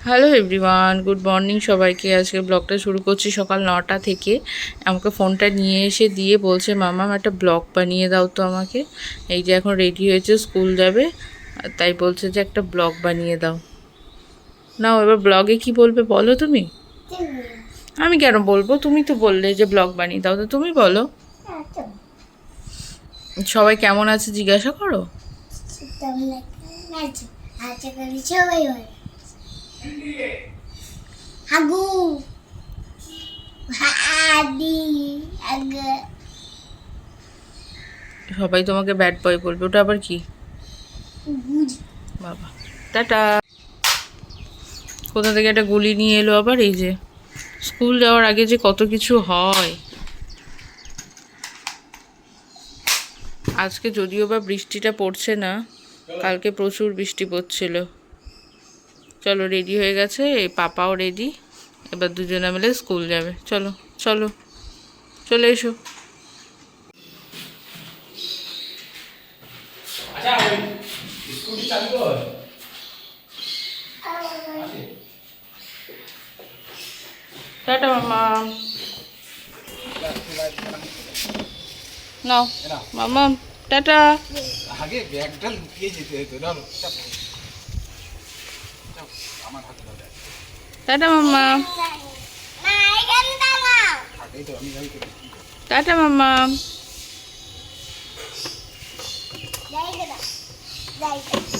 Hello everyone good morning সবাইকে আজকে ব্লগটা শুরু করছি সকাল নটা থেকে আমাকে ফোনটা নিয়ে এসে দিয়ে বলছে মামা একটা ব্লগ বানিয়ে দাও তো আমাকে এই যে এখন রেডি হয়েছে স্কুল যাবে আর তাই বলছে যে একটা ব্লগ বানিয়ে দাও নাও এবার ব্লগে কি বলবে বলো তুমি আমি কেন বলব তুমি তো বললে যে ব্লগ বানিয়ে দাও তো তুমি বলো সবাই কেমন আছে জিজ্ঞাসা করো সবাই ভালো হাগু সবাই তোমাকে ব্যাড বয় বলবে ওটা আবার কি? বাবা। টাটা। কোথা থেকে একটা গুলি নিয়ে এলো আবার? এই যে স্কুল যাওয়ার আগে যে কত কিছু হয়। আজকে যদিও বা বৃষ্টিটা পড়ছে না কালকে প্রচুর বৃষ্টি পড়ছিল। চলো রেডি হয়ে গেছে এই পাপাও রেডি এবার দুজনে মিলে স্কুল যাবে। চলো চলো চলে এসো। আচ্ছা টাটা মামা। নাও মামা টাটা। আগে ব্যাগটা লুকিয়ে যেতে হতো না আমার হাতে ধরে। টাটা মামা না এখানে দাঁড়াও থাকেই তো আমি জানি তো কি টাটা মামা যাই যাই